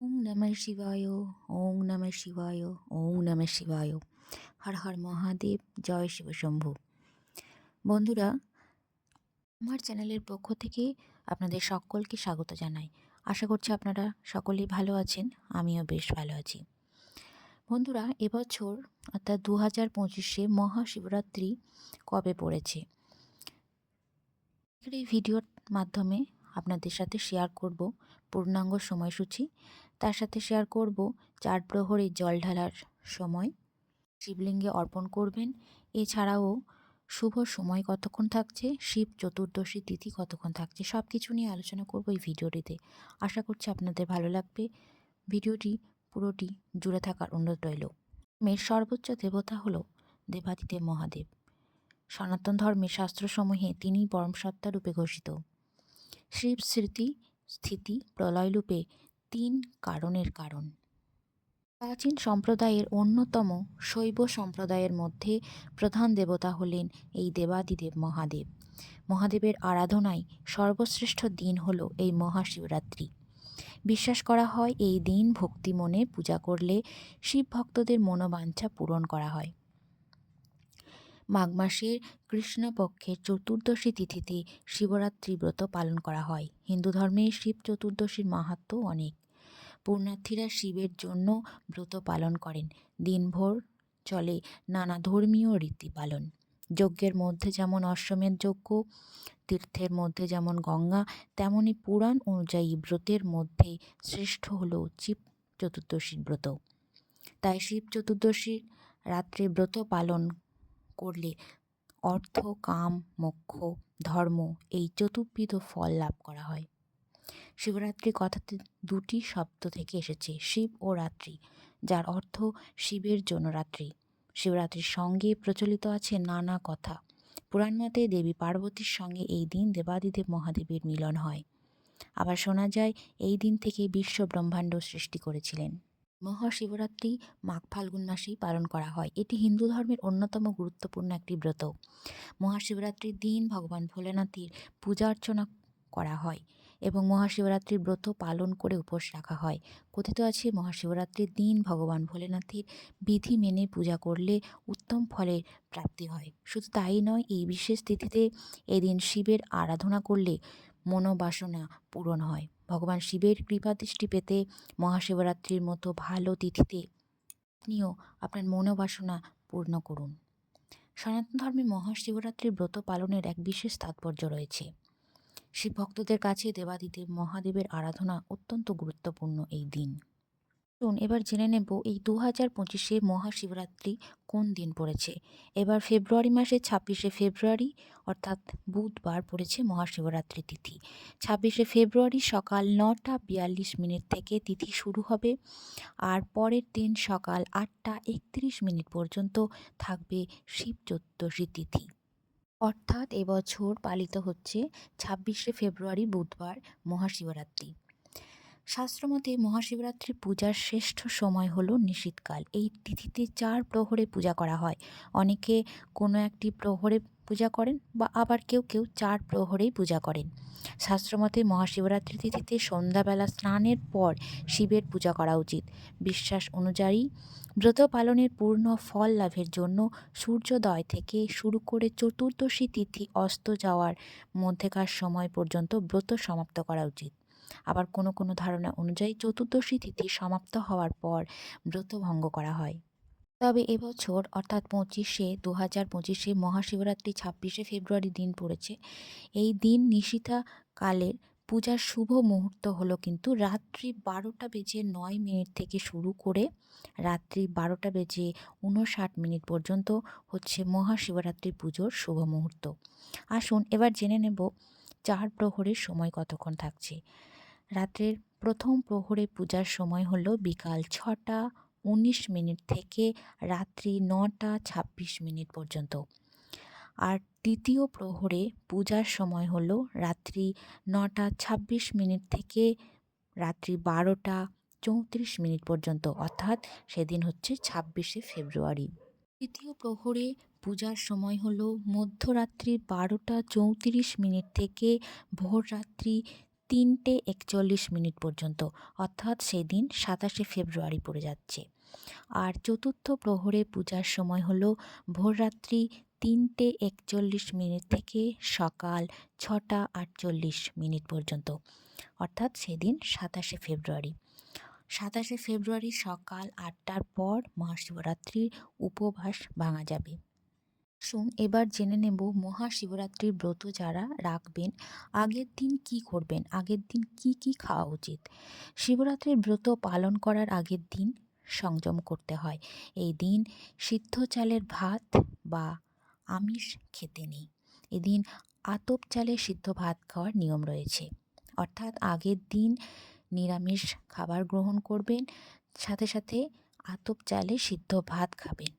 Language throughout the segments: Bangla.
ওং নমঃ শিবায়, ওং নমঃ শিবায়, ওং নমঃ শিবায়। হর হর মহাদেব, জয় শিব শম্ভু। বন্ধুরা, আমার চ্যানেলের পক্ষ থেকে আপনাদের সকলকে স্বাগত জানাই। আশা করছি আপনারা সকলেই ভালো আছেন, আমিও বেশ ভালো আছি। বন্ধুরা, এবছর অর্থাৎ দু হাজার পঁচিশে মহাশিবরাত্রি কবে পড়েছে? এই ভিডিওর মাধ্যমে আপনাদের সাথে শেয়ার করব পূর্ণাঙ্গ সময়সূচি তার সাথে শেয়ার করব চার প্রহরে জল ঢালার সময়। শিবলিঙ্গে অর্পণ করবেন। এছাড়াও শুভ সময় কতক্ষণ থাকছে? শিব চতুর্দশী তিথি কতক্ষণ থাকছে? সব কিছু নিয়ে আলোচনা করব এই ভিডিওটিতে। আশা করছি আপনাদের ভালো লাগবে। ভিডিওটি পুরোটি জুড়ে থাকার অনুরোধ রইল। মেয়ের সর্বোচ্চ দেবতা হল দেবাদিদেব মহাদেব। সনাতন ধর্মের শাস্ত্রসমূহে তিনি পরম সত্তা রূপে ঘোষিত। শিব স্মৃতি, স্থিতি, প্রলয়রূপে তিন কারণের কারণ। প্রাচীন সম্প্রদায়ের অন্যতম শৈব সম্প্রদায়ের মধ্যে প্রধান দেবতা হলেন এই দেবাদিদেব মহাদেব। মহাদেবের আরাধনায় সর্বশ্রেষ্ঠ দিন হল এই মহাশিবরাত্রি। বিশ্বাস করা হয় এই দিন ভক্তি মনে পূজা করলে শিব ভক্তদের মনোবাঞ্ছা পূরণ করা হয়। মাঘ মাসের কৃষ্ণপক্ষের চতুর্দশী তিথিতে শিবরাত্রি ব্রত পালন করা হয়। হিন্দু ধর্মে শিব চতুর্দশীর মাহাত্ম অনেক। পুণ্যার্থীরা শিবের জন্য ব্রত পালন করেন। দিনভর চলে নানা ধর্মীয় রীতি পালন। যজ্ঞের মধ্যে যেমন অশ্বমেধ যজ্ঞ, তীর্থের মধ্যে যেমন গঙ্গা, তেমনি পুরাণ অনুযায়ী ব্রতের মধ্যে শ্রেষ্ঠ হল শিব চতুর্দশীর ব্রত। তাই শিব চতুর্দশীর রাত্রে ব্রত পালন করলে অর্থ, কাম, মোক্ষ, ধর্ম এই চতুর্বিধ ফল লাভ করা হয়। শিবরাত্রি কথাতে দুটি শব্দ থেকে এসেছে, শিব ও রাত্রি, যার অর্থ শিবের জন্য রাত্রি। শিবরাত্রির সঙ্গে প্রচলিত আছে নানা কথা। পুরাণ মতে দেবী পার্বতীর সঙ্গে এই দিন দেবাদিদেব মহাদেবের মিলন হয়। আবার শোনা যায়, এই দিন থেকে বিশ্ব ব্রহ্মাণ্ড সৃষ্টি করেছিলেন। মহাশিবরাত্রি মাঘ ফাল্গুন মাসেই পালন করা হয়। এটি হিন্দু ধর্মের অন্যতম গুরুত্বপূর্ণ একটি ব্রত। মহাশিবরাত্রির দিন ভগবান ভোলেনাথের পূজা অর্চনা করা হয়। এবং মহাশিবরাত্রির ব্রত পালন করে উপোস রাখা হয়। কথিত আছে, মহাশিবরাত্রির দিন ভগবান ভোলেনাথের বিধি মেনে পূজা করলে উত্তম ফলের প্রাপ্তি হয়। শুধু তাই নয়, এই বিশেষ তিথিতে এদিন শিবের আরাধনা করলে মনোবাসনা পূরণ হয়। ভগবান শিবের কৃপাদৃষ্টি পেতে মহাশিবরাত্রির মতো ভালো তিথিতে আপনিও আপনার মনোবাসনা পূর্ণ করুন। সনাতন ধর্মে মহাশিবরাত্রির ব্রত পালনের এক বিশেষ তাৎপর্য রয়েছে। শিব ভক্তদের কাছে দেবাদিদেব মহাদেবের আরাধনা অত্যন্ত গুরুত্বপূর্ণ এই দিন। চলুন এবার জেনে নেব এই দু হাজার পঁচিশে মহাশিবরাত্রি কোন দিন পড়েছে। এবার ফেব্রুয়ারি মাসে ছাব্বিশে ফেব্রুয়ারি অর্থাৎ বুধবার পড়েছে মহাশিবরাত্রি তিথি। ছাব্বিশে ফেব্রুয়ারি সকাল নটা বিয়াল্লিশ মিনিট থেকে তিথি শুরু হবে আর পরের দিন সকাল আটটা একত্রিশ মিনিট পর্যন্ত থাকবে শিব চতুর্দশী তিথি। অর্থাৎ এবছর পালিত হচ্ছে ছাব্বিশে ফেব্রুয়ারি বুধবার মহাশিবরাত্রি। শাস্ত্রমতে মহাশিবরাত্রি পূজার শ্রেষ্ঠ সময় হলো নিশীতকাল। এই তিথিতে চার প্রহরে পূজা করা হয়। অনেকে কোনো একটি প্রহরে পূজা করেন বা আবার কেউ কেউ চার প্রহরেই পূজা করেন। শাস্ত্রমতে মহাশিবরাত্রি তিথিতে সন্ধ্যাবেলা স্নানের পর শিবের পূজা করা উচিত। বিশ্বাস অনুযায়ী ব্রত পালনের পূর্ণ ফল লাভের জন্য সূর্যোদয় থেকে শুরু করে চতুর্দশী তিথি অস্ত যাওয়ার মধ্যেকার সময় পর্যন্ত ব্রত সমাপ্ত করা উচিত। আবার কোনো কোনো ধারণা অনুযায়ী চতুর্দশী তিথি সমাপ্ত হওয়ার পর ব্রত ভঙ্গ করা হয়। তবে এবছর অর্থাৎ পঁচিশে দু হাজার পঁচিশে মহাশিবরাত্রি ছাব্বিশে ফেব্রুয়ারি দিন পড়েছে। এই দিন নিশিতা কালের পূজার শুভ মুহূর্ত হলো কিন্তু রাত্রি বারোটা বেজে নয় মিনিট থেকে শুরু করে রাত্রি বারোটা বেজে উনষাট মিনিট পর্যন্ত হচ্ছে মহাশিবরাত্রি পুজোর শুভ মুহূর্ত। আসুন এবার জেনে নেব চার প্রহরের সময় কতক্ষণ থাকছে। রাত্রের প্রথম প্রহরে পূজার সময় হলো বিকাল ছটা উনিশ মিনিট থেকে রাত্রি নটা ছাব্বিশ মিনিট পর্যন্ত। আর দ্বিতীয় প্রহরে পূজার সময় হলো রাত্রি নটা ছাব্বিশ মিনিট থেকে রাত্রি বারোটা চৌত্রিশ মিনিট পর্যন্ত, অর্থাৎ সেদিন হচ্ছে ছাব্বিশে ফেব্রুয়ারি। তৃতীয় প্রহরে পূজার সময় হলো মধ্যরাত্রি বারোটা চৌত্রিশ মিনিট থেকে ভোররাত্রি তিনটে একচল্লিশ মিনিট পর্যন্ত, অর্থাৎ সেদিন সাতাশে ফেব্রুয়ারি পড়ে যাচ্ছে। আর চতুর্থ প্রহরে পূজার সময় হলো ভোররাত্রি তিনটে একচল্লিশ মিনিট থেকে সকাল ছটা আটচল্লিশ মিনিট পর্যন্ত, অর্থাৎ সেদিন সাতাশে ফেব্রুয়ারি। সাতাশে ফেব্রুয়ারি সকাল আটটার পর মহাশিবরাত্রির উপবাস ভাঙা যাবে। আসুন এবার জেনে নেব মহাশিবরাত্রির ব্রত যারা রাখবেন, আগের দিন কি করবেন, আগের দিন কি কি খাওয়া উচিত? শিবরাত্রির ব্রত পালন করার আগের দিন সংযম করতে হয়। এই দিন সিদ্ধ চালের ভাত বা আমিষ খেতে নেই। এদিন আতপ চালে সিদ্ধ ভাত খাওয়ার নিয়ম রয়েছে। অর্থাৎ আগের দিন নিরামিষ খাবার গ্রহণ করবেন, সাথে সাথে আতপ চালে সিদ্ধ ভাত খাবেন।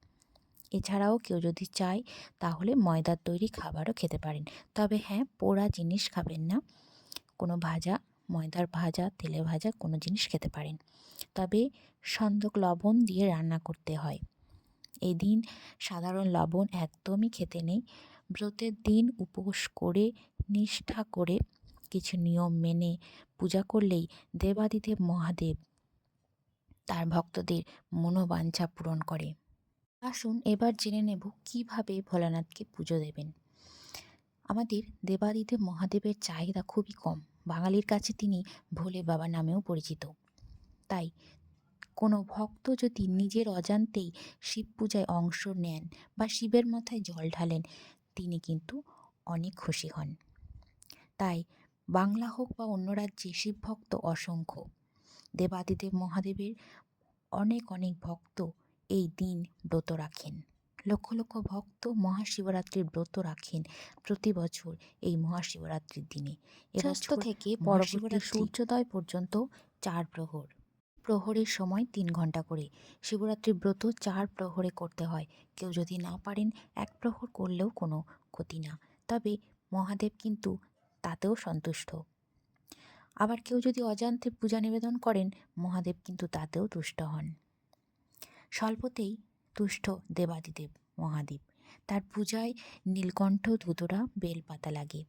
এছাড়াও কেউ যদি চায়, তাহলে ময়দার তৈরি খাবারও খেতে পারেন। তবে হ্যাঁ পোড়া জিনিস খাবেন না। কোনো ভাজা, ময়দার ভাজা, তেলে ভাজা কোনো জিনিস খেতে পারেন। তবে সন্দক লবণ দিয়ে রান্না করতে হয়। এদিন সাধারণ লবণ একদমই খেতে নেই। ব্রতের দিন উপোস করে, নিষ্ঠা করে কিছু নিয়ম মেনে পূজা করলেই দেবাদিদেব মহাদেব তার ভক্তদের মনোবাঞ্ছা পূরণ করে। আসুন এবার জেনে নেব কীভাবে ভোলানাথকে পুজো দেবেন। আমাদের দেবাদিদেব মহাদেবের চাহিদা খুবই কম। বাঙালির কাছে তিনি ভোলে বাবা নামেও পরিচিত। তাই কোনো ভক্ত যদি নিজের অজান্তেই শিব পূজায় অংশ নেন বা শিবের মাথায় জল ঢালেন তিনি কিন্তু অনেক খুশি হন। তাই বাংলা হোক বা অন্য রাজ্যে শিব ভক্ত অসংখ্য। দেবাদিদেব মহাদেবের অনেক অনেক ভক্ত এই দিন ব্রত রাখেন। লক্ষ লক্ষ ভক্ত মহাশিবরাত্রির ব্রত রাখেন প্রতি বছর এই মহাশিবরাত্রির দিনে। এবছর থেকে পরবর্তী সূর্যোদয় পর্যন্ত চার প্রহর। প্রহরের সময় তিন ঘণ্টা করে। শিবরাত্রি ব্রত চার প্রহরে করতে হয়। কেউ যদি না পারেন, এক প্রহর করলেও কোনো ক্ষতি না। তবে মহাদেব কিন্তু তাতেও সন্তুষ্ট। আবার কেউ যদি অজান্তে পূজা নিবেদন করেন, মহাদেব কিন্তু তাতেও তুষ্ট হন। স্বল্পতেই তুষ্ট দেবাদিদেব মহাদেব। তার পূজায় নীলকণ্ঠ ধুতরা বেলপাতা লাগে।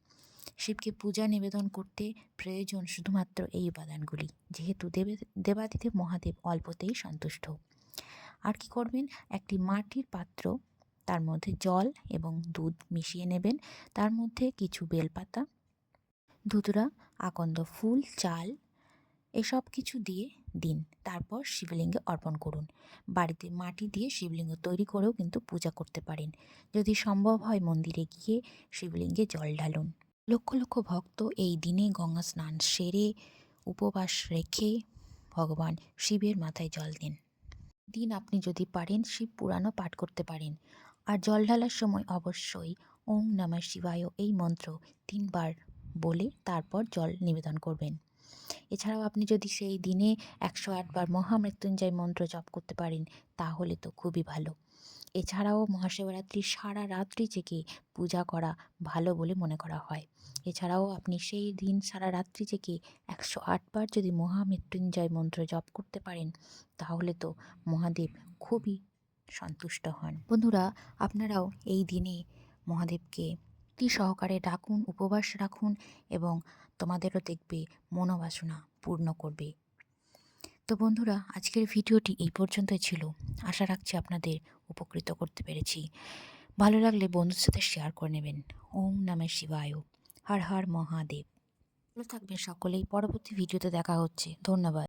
শিবকে পূজা নিবেদন করতে প্রয়োজন শুধুমাত্র এই উপাদানগুলি। যেহেতু দেবে, দেবাদিদেব মহাদেব অল্পতেই সন্তুষ্ট। আর কি করবেন? একটি মাটির পাত্র, তার মধ্যে জল এবং দুধ মিশিয়ে নেবেন। তার মধ্যে কিছু বেলপাতা, ধুতুরা, আকন্দ ফুল, চাল, এসব কিছু দিয়ে দিন। তারপর শিবলিঙ্গে অর্পণ করুন। বাড়িতে মাটি দিয়ে শিবলিঙ্গ তৈরি করেও কিন্তু পূজা করতে পারেন। যদি সম্ভব হয় মন্দিরে গিয়ে শিবলিঙ্গে জল ঢালুন। লক্ষ লক্ষ ভক্ত এই দিনে গঙ্গা স্নান সেরে উপবাস রেখে ভগবান শিবের মাথায় জল দেন। দিন আপনি যদি পারেন, শিব পুরাণও পাঠ করতে পারেন। আর জল ঢালার সময় অবশ্যই ওম নমঃ শিবায় এই মন্ত্র তিনবার বলে তারপর জল নিবেদন করবেন। এছাড়াও আপনি যদি সেই দিনে একশো আটবার মহামৃত্যুঞ্জয় মন্ত্র জপ করতে পারেন, তাহলে তো খুবই ভালো। এছাড়াও মহাশিবরাত্রি সারা রাত্রি জেগে পূজা করা ভালো বলে মনে করা হয়। এছাড়াও আপনি সেই দিন সারা রাত্রি জেগে একশো আটবার যদি মহামৃত্যুঞ্জয় মন্ত্র জপ করতে পারেন, তাহলে তো মহাদেব খুবই সন্তুষ্ট হন। বন্ধুরা, আপনারাও এই দিনে মহাদেবকে ভক্তি সহকারে ডাকুন, উপবাস রাখুন এবং তোমাদেরও দেখবে মনোবাসনা পূর্ণ করবে। তো বন্ধুরা, আজকের ভিডিওটি এই পর্যন্তই ছিল। আশা রাখছি আপনাদের উপকৃত করতে পেরেছি। ভালো লাগলে বন্ধুর সাথে শেয়ার করে নেবেন। ওম নামে শিবায়। হর হর মহাদেব। থাকবেন সকলেই। পরবর্তী ভিডিওতে দেখা হচ্ছে। ধন্যবাদ।